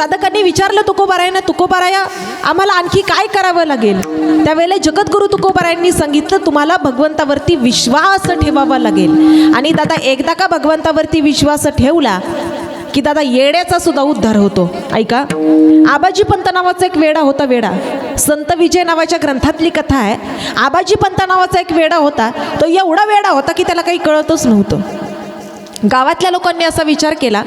साधकांनी विचारलं तुकोबारायांना तुकोबाराया आम्हाला आणखी काय करावं लागेल? त्यावेळेला जगद्गुरु तुकोबारायांनी सांगितलं तुम्हाला भगवंतावरती विश्वास ठेवावा लागेल. आणि दादा एकदा का भगवंतावरती विश्वास ठेवला की दादा येड्याचा सुद्धा उद्धार होतो. ऐका आबाजी पंत नावाचा एक वेडा होता वेडा. संत विजय नावाच्या ग्रंथातली कथा आहे. आबाजी पंत नावाचा एक वेडा होता तो एवढा वेडा होता की त्याला काही कळतच नव्हतं. गावातल्या लोकांनी असा विचार केला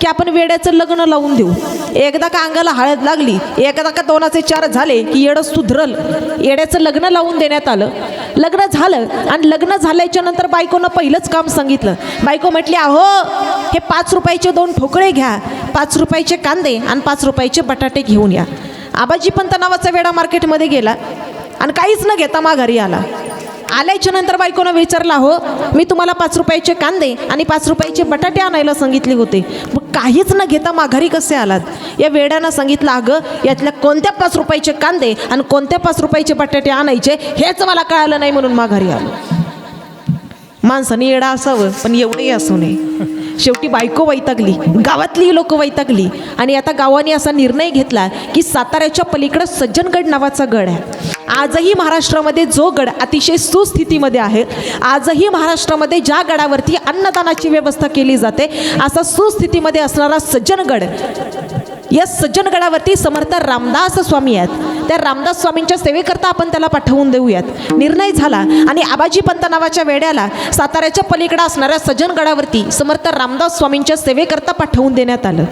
की आपण वेड्याचं लग्न लावून देऊ. एकदा का अंगाला हळद लागली एकदा का दोनाचे चार झाले की येडं सुधरल. येड्याचं लग्न लावून देण्यात आलं. लग्न झालं आणि लग्न झाल्याच्यानंतर बायकोनं पहिलंच काम सांगितलं. बायको म्हटली अहो हे पाच रुपयाचे दोन ठोकळे घ्या पाच रुपयाचे कांदे आणि पाच रुपयाचे बटाटे घेऊन या. आबाजी पंत नावाचा वेडा मार्केटमध्ये गेला आणि काहीच न घेता माघारी आला. आल्याच्यानंतर बायकोनं विचारला हो मी तुम्हाला पाच रुपयाचे कांदे आणि पाच रुपयाचे बटाटे आणायला सांगितले होते. मग काहीच न घेता माघारी कसे आलात? या वेड्यानं सांगितलं अगं यातल्या कोणत्या पाच रुपयाचे कांदे आणि कोणत्या पाच रुपयाचे बटाटे आणायचे हेच मला कळालं नाही म्हणून माघारी आलो. माणसाने येडा असावं पण एवढंही असू नये. शेवटी बायको वैतागली. गावातली लोक वैतागली. आणि आता गावाने असा निर्णय घेतला की साताऱ्याच्या पलीकडं सज्जनगड नावाचा गड आहे. आजही महाराष्ट्रामध्ये जो गड अतिशय सुस्थितीमध्ये आहे आजही महाराष्ट्रामध्ये ज्या गडावरती अन्नदानाची व्यवस्था केली जाते असा सुस्थितीमध्ये असणारा सज्जनगड या सज्जनगडावरती समर्थ रामदास स्वामी आहेत. त्या रामदास स्वामींच्या सेवेकरता आपण त्याला पाठवून देऊयात. निर्णय झाला आणि आबाजी पंत नावाच्या वेड्याला साताऱ्याच्या पलीकडे असणाऱ्या सज्जनगडावरती समर्थ रामदास स्वामींच्या सेवेकरता पाठवून देण्यात आलं.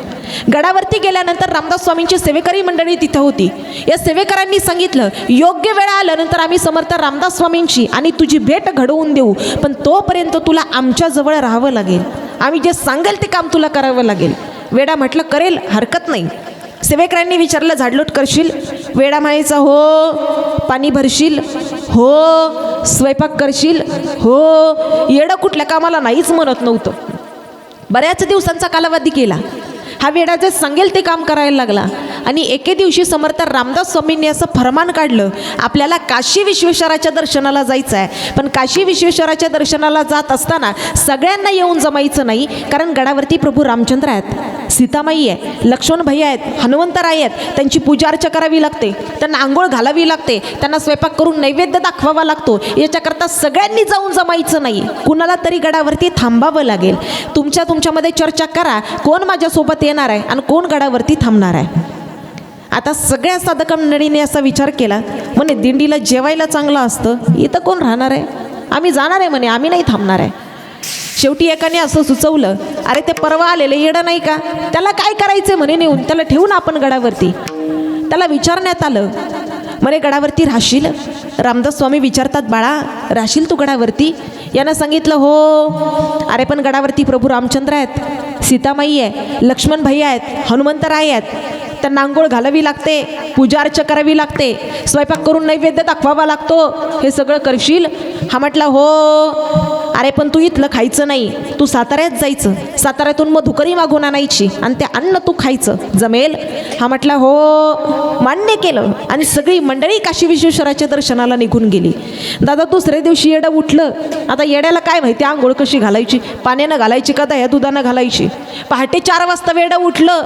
गडावरती गेल्यानंतर रामदास स्वामींची सेवेकरी मंडळी तिथं होती. या सेवेकरांनी सांगितलं योग्य वेळ आल्यानंतर आम्ही समर्थ रामदास स्वामींची आणि तुझी भेट घडवून देऊ पण तोपर्यंत तुला आमच्याजवळ राहावं लागेल. आम्ही जे सांगेल ते काम तुला करावं लागेल. वेडा म्हटलं करेल हरकत नाही. सेवेकरांनी विचारलं झाडलोट करशील? वेडा म्हणायचा हो पाणी भरशील हो स्वयंपाक करशील हो येडं कुठल्या कामाला नाहीच म्हणत नव्हतं. बऱ्याच दिवसांचा कालावधी केला. हा वेडा जे सांगेल ते काम करायला लागला आणि एके दिवशी समर्थ रामदास स्वामींनी असं फरमान काढलं आपल्याला काशी विश्वेश्वराच्या दर्शनाला जायचं आहे पण काशी विश्वेश्वराच्या दर्शनाला जात असताना सगळ्यांना येऊन जमायचं नाही कारण गडावरती प्रभू रामचंद्र आहेत. सीतामाई आहे लक्ष्मण भैया आहेत हनुमंतराय आहेत त्यांची पूजा अर्चा करावी लागते त्यांना आंघोळ घालावी लागते त्यांना स्वयंपाक करून नैवेद्य दाखवावा लागतो याच्याकरता सगळ्यांनी जाऊन जमायचं नाही. कुणाला तरी गडावरती थांबावं लागेल. तुमच्या तुमच्यामध्ये चर्चा करा कोण माझ्यासोबत येणार आहे आणि कोण गडावरती थांबणार आहे. आता सगळ्या साधकमंडळीने असा विचार केला म्हणे दिंडीला जेवायला चांगलं असतं इथं कोण राहणार आहे? आम्ही जाणार आहे म्हणे आम्ही नाही थांबणार आहे. शेवटी एकाने असं सुचवलं अरे ते परवा आलेलं येडं नाही का? त्याला काय करायचं म्हणे नेऊन? त्याला ठेवून आपण गडावरती. त्याला विचारण्यात आलं. म्हणे गडावरती राहशील? रामदास स्वामी विचारतात बाळा राहशील तू गडावरती? यानं सांगितलं हो. अरे पण गडावरती प्रभू रामचंद्र आहेत सीतामाई आहे लक्ष्मण भैया आहेत हनुमंतराय आहेत. त्यांना आंघोळ घालावी लागते पूजा अर्चा करावी लागते स्वयंपाक करून नैवेद्य दाखवावा लागतो. हे सगळं करशील? हा म्हटला हो. अरे पण तू इथलं खायचं नाही. तू साताऱ्यात जायचं. साताऱ्यातून मग धुकरी मागून आणायची आणि ते अन्न तू खायचं. जमेल? हा म्हटला हो. मान्य केलं. आणि सगळी मंडळी काशी विश्वेश्वराच्या दर्शनाला निघून गेली. दादा दुसऱ्या दिवशी येडं उठलं. आता येड्याला काय माहिती? आंघोळ कशी घालायची? पाण्यानं घालायची का? दह्या दुधानं घालायची? पहाटे चार वाजता वेडं उठलं.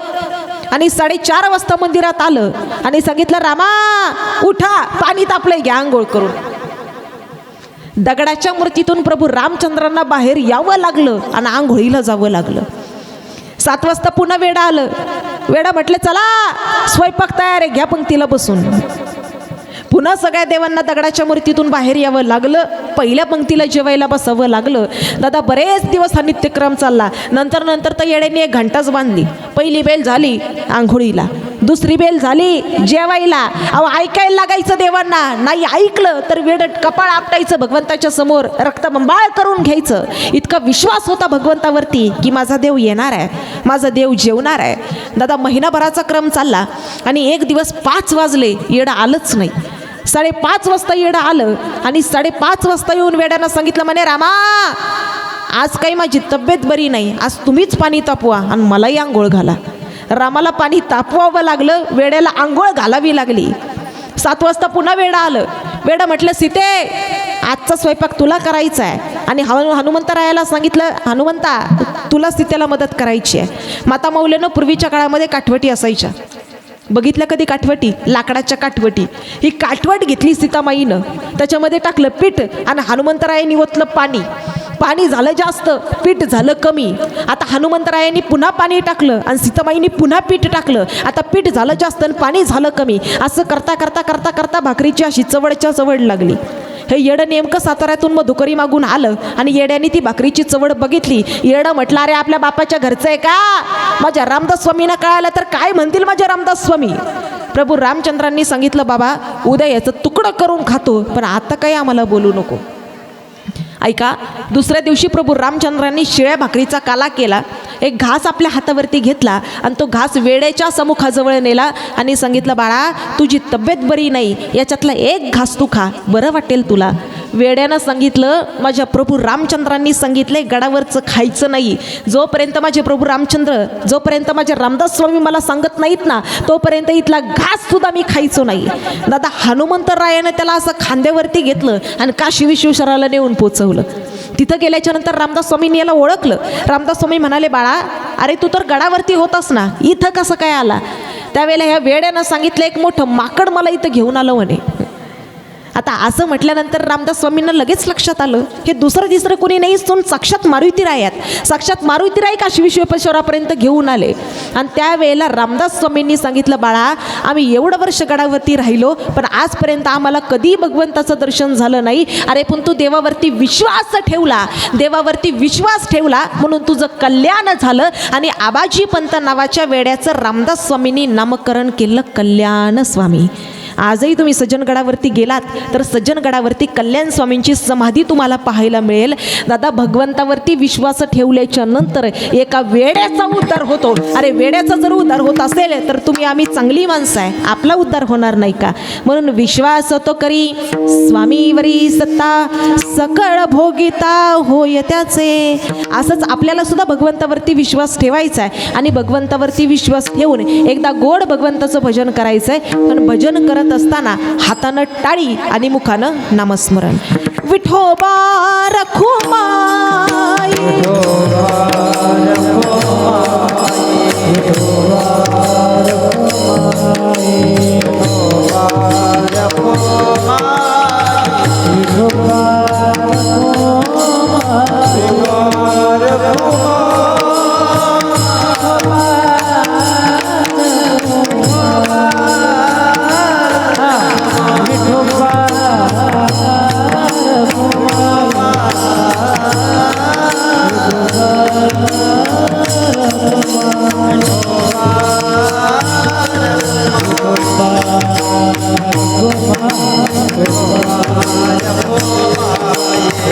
आणि साडेचार वाजता मंदिरात आलं. आणि सांगितलं रामा उठा. पाणी तापलंय. घ्या आंघोळ करून. दगडाच्या मूर्तीतून प्रभू रामचंद्रांना बाहेर यावं लागलं आणि आंघोळीला जावं लागलं. सात वाजता पुन्हा वेडा आलं. वेडा म्हटलं चला स्वयंपाक तयार आहे घ्या पंक्तीला बसून. पुन्हा सगळ्या देवांना दगडाच्या मूर्तीतून बाहेर यावं लागलं. पहिल्या पंक्तीला जेवायला बसावं लागलं. दादा बरेच दिवस हा नित्यक्रम चालला. नंतर नंतर तर येड्याने एक घंटाच बांधली. पहिली बेल झाली आंघोळीला. दुसरी बेल झाली जेवायला. अहो ऐकायला लागायचं देवांना. नाही ऐकलं तर वेडट कपाळ आपटायचं भगवंताच्या समोर. रक्तबंबाळ करून घ्यायचं. इतका विश्वास होता भगवंतावरती की माझा देव येणार आहे. माझा देव जेवणार आहे. दादा महिनाभराचा क्रम चालला आणि एक दिवस पाच वाजले. येडं आलंच नाही. साडेपाच वाजता येडं आलं आणि साडेपाच वाजता येऊन वेड्यानं सांगितलं म्हणे रामा आज काही माझी तब्येत बरी नाही. आज तुम्हीच पाणी तापवा आणि मलाही आंघोळ घाला. रामाला पाणी तापवावं लागलं वेड्याला आंघोळ घालावी लागली. सात वाजता पुन्हा वेडा आलं. वेडा म्हटलं सीते आजचा स्वयंपाक तुला करायचा आहे. आणि हनु हनुमंतरायाला सांगितलं हनुमंता तुला सीतेला मदत करायची आहे. माता मौल्यानं पूर्वीच्या काळामध्ये काठवटी असायच्या. बघितलं कधी काठवटी? लाकडाच्या काठवटी. ही काठवट घेतली सीतामाईनं. त्याच्यामध्ये टाकलं पीठ आणि हनुमंतरायांनी ओतलं पाणी. पाणी झालं जास्त पीठ झालं कमी. आता हनुमंतरायांनी पुन्हा पाणी टाकलं आणि सीतामाईनी पुन्हा पीठ टाकलं. आता पीठ झालं जास्त आणि पाणी झालं कमी. असं करता करता करता करता भाकरीची अशी चवडच्या चवड लागली. हे येडं नेमकं साताऱ्यातून मधुकरी मागून आलं आणि येड्याने ती भाकरीची चवड बघितली. येडं म्हटलं अरे आपल्या बापाच्या घरचं आहे का? माझ्या रामदास स्वामींना कळालं तर काय म्हणतील माझ्या रामदास स्वामी? प्रभू रामचंद्रांनी सांगितलं बाबा उद्या याचं तुकडं करून खातो पण आता काही आम्हाला बोलू नको. ऐका दुसऱ्या दिवशी प्रभू रामचंद्रांनी शिळ्या भाकरीचा काला केला. एक घास आपल्या हातावरती घेतला आणि तो घास वेळेच्या समुखाजवळ नेला आणि सांगितलं बाळा तुझी तब्येत बरी नाही याच्यातला एक घास तू खा बरं वाटेल तुला. वेड्यानं सांगितलं माझ्या प्रभू रामचंद्रांनी सांगितले गडावरचं खायचं नाही. जोपर्यंत माझे प्रभू रामचंद्र जोपर्यंत माझे रामदास स्वामी मला सांगत नाहीत ना तोपर्यंत इथला घास सुद्धा मी खायचो नाही. दादा हनुमंतरायानं त्याला असं खांद्यावरती घेतलं आणि काशी विश्वेश्वराला नेऊन पोचवलं. तिथं गेल्याच्यानंतर रामदास स्वामींनी याला ओळखलं. रामदास स्वामी म्हणाले बाळा अरे तू तर गडावरती होतास ना इथं कसं काय आला? त्यावेळेला ह्या वेड्यानं सांगितलं एक मोठं माकड मला इथं घेऊन आलं म्हणे. आता असं म्हटल्यानंतर रामदास स्वामींना लगेच लक्षात आलं हे दुसरं तिसरं कोणी नाही सोन साक्षात मारुतीराय आहेत साक्षात मारुतीराय काशी विश्वेश्वरापर्यंत घेऊन आले? आणि त्यावेळेला रामदास स्वामींनी सांगितलं बाळा आम्ही एवढं वर्ष गडावरती राहिलो पण आजपर्यंत आम्हाला कधी भगवंताचं दर्शन झालं नाही. अरे पण तू देवावरती विश्वास ठेवला देवावरती विश्वास ठेवला म्हणून तुझं कल्याण झालं. आणि आबाजी पंत नावाच्या वेड्याचं रामदास स्वामींनी नामकरण केलं कल्याण स्वामी. आजही तुम्ही सज्जनगडावरती गेलात तर सज्जनगडावरती कल्याण स्वामींची समाधी तुम्हाला पाहायला मिळेल. दादा भगवंतावरती विश्वास ठेवल्याच्या नंतर एका वेड्याचा उद्धार होतो. अरे वेड्याचा जर उद्धार होत असेल तर तुम्ही आम्ही चांगली माणसं आहे. आपला उद्धार होणार नाही का? म्हणून विश्वास तो करी स्वामीवरी सत्ता सकळ भोगिता होय त्याचे. असंच आपल्याला सुद्धा भगवंतावरती विश्वास ठेवायचा आहे. आणि भगवंतावरती विश्वास ठेवून एकदा गोड भगवंताचं भजन करायचं आहे पण भजन करत असताना हातानं टाळी आणि मुखानं नामस्मरण. Vithoba Rakhumai. Oh,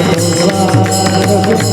Oh, oh, oh,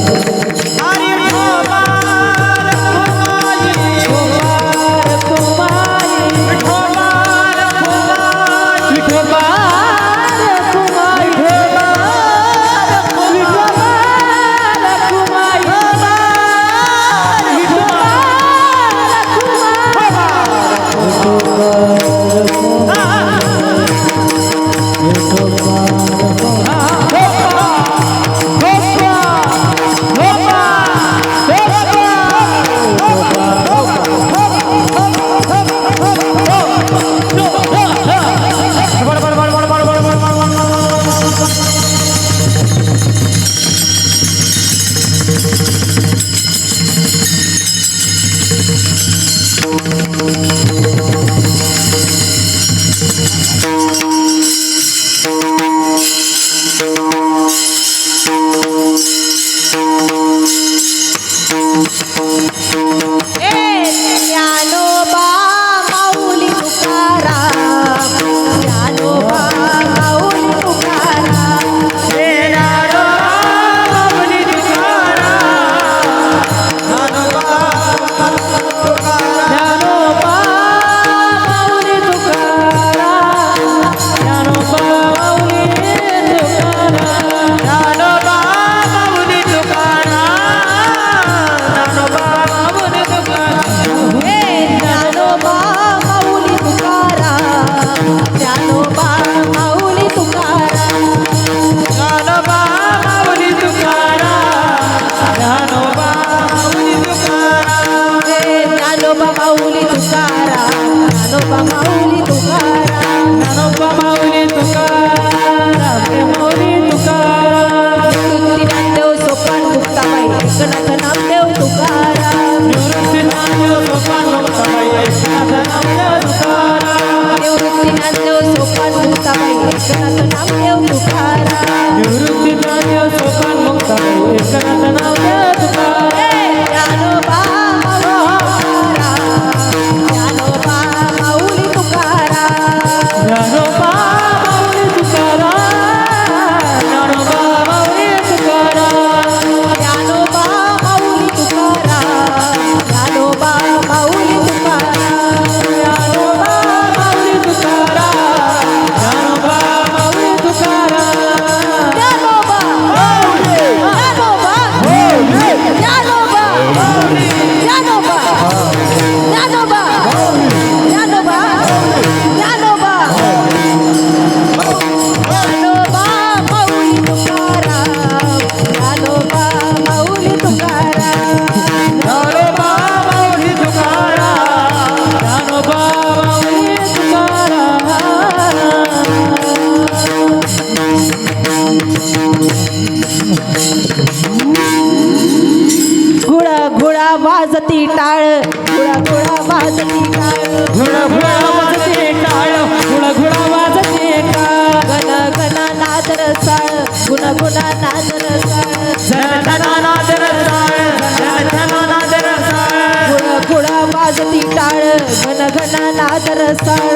टाळ घन घना नाद रसाळ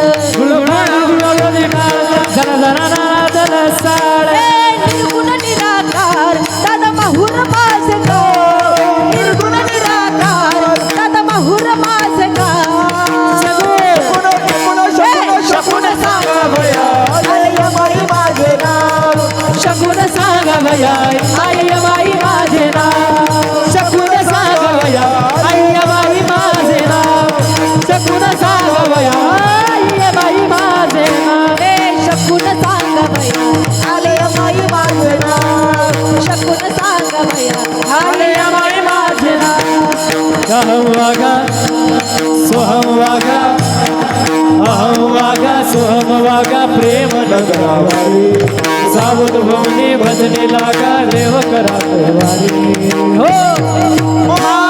घन घना नाद रसाळ निर्गुण निराकार दादा माहूर मा अहंवाग वागा सोहम वागा प्रेम लगावारी सावध भवने भजने लागा देव करा देवारी हो!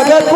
ಜಗತ್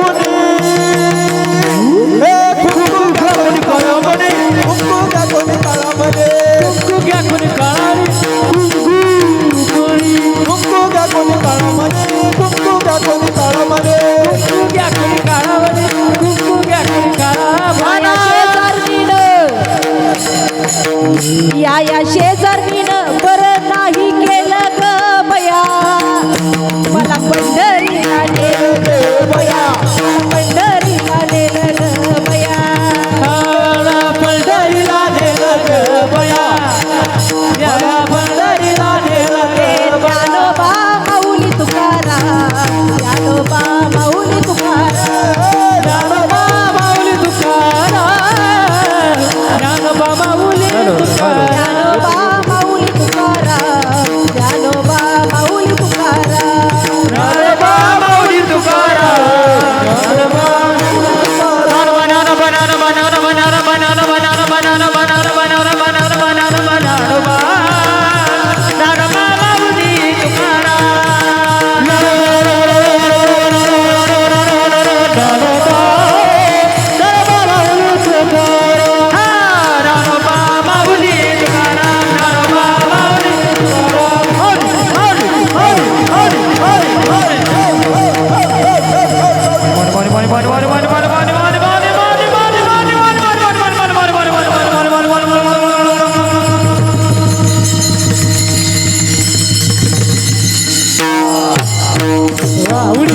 उडी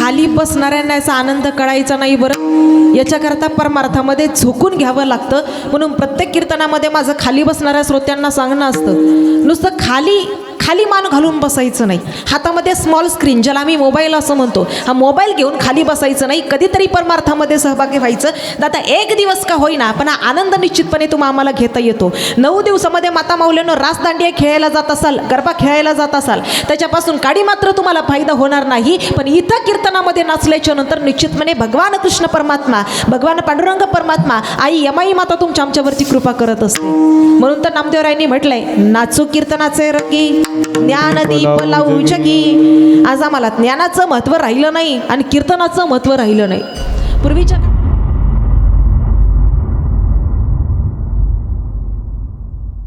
खाली बसणाऱ्यांना याचा आनंद कळायचा नाही बरं. याच्याकरता परमार्थामध्ये झोकून घ्यावं लागतं. म्हणून प्रत्येक कीर्तनामध्ये माझं खाली बसणाऱ्या श्रोत्यांना सांगणं असतं. नुसतं खाली खाली मान घालून बसायचं नाही. हातामध्ये स्मॉल स्क्रीन ज्याला आम्ही मोबाईल असं म्हणतो. हा मोबाईल घेऊन खाली बसायचं नाही. कधीतरी परमार्थामध्ये सहभागी व्हायचं. दादा एक दिवस का होईना पण हा आनंद निश्चितपणे तुम्हा आम्हाला घेता येतो. नऊ दिवसामध्ये माता माऊल्यानं रासदांडी खेळायला जात असाल गरबा खेळायला जात असाल त्याच्यापासून काडी मात्र तुम्हाला फायदा होणार नाही. पण इथं कीर्तनामध्ये नाचल्याच्या नंतर निश्चितपणे भगवान कृष्ण परमात्मा भगवान पांडुरंग परमात्मा आई यमाई माता तुमच्या आमच्यावरती कृपा करत असते. म्हणून तर नामदेवरायांनी म्हटलंय नाचू कीर्तनाचे रंगी. ज्ञानदीप लावू जगी. आज आम्हाला ज्ञानाचं महत्त्व राहिलं नाही आणि कीर्तनाचं महत्त्व राहिलं नाही. पूर्वीच्या